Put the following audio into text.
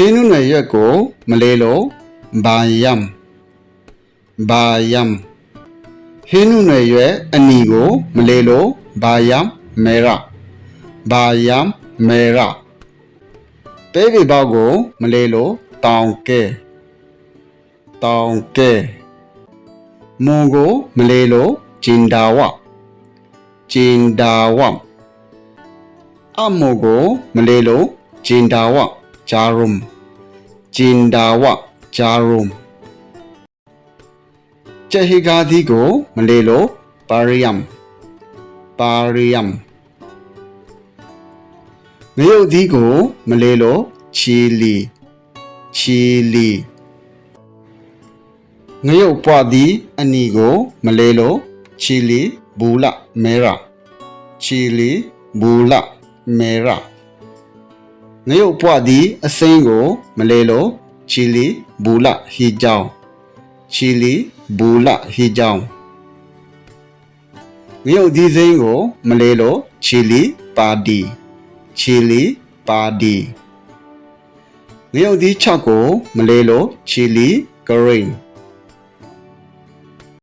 ဟင်းနုနယ်ရွက်ကိုမလေးလို့ဘာယမ်ဘာယမ်ဟင်းနုနယ်ရွက်အနီကို မလေးလို့ဘာယမ်မေရာဘာယမ်မေရာပဲပြီပေါက်ကိုမလေးလို့တောင်ကဲတောင်ကဲမွန်ကိုမလေးလို့ဂျင်ဒါဝဂျင်ဒါဝအမိုကိုမလေးလို့ဂျင်ဒါဝဂျာရုံဂျင်ဒါဝဂျာရုံချေဟီဂါဒီကိုမလေးလို့ပါရီယမ်ပါရီယမ်ငရုတ်ဒီကိုမလေးလို့ချီလီချီလီငရုတ်ပွားသည်အနီကိုမလေးလို့ချီလီဘူလာမေရာချီလီဘူလာမေရာ ငရုတ်ပွားသည်အစိမ်းကို မလေးလို့ချီလီဘူလာဟီကြောင်းချီလီဘူလာဟီကြောင်းငရုတ်ဒီစိမ်းကိုမလေးလို့ချီလီပါဒီချီလီပါဒီငရုတ်ဒီ6ကို မလေးလို့ချီလီဂရိန်း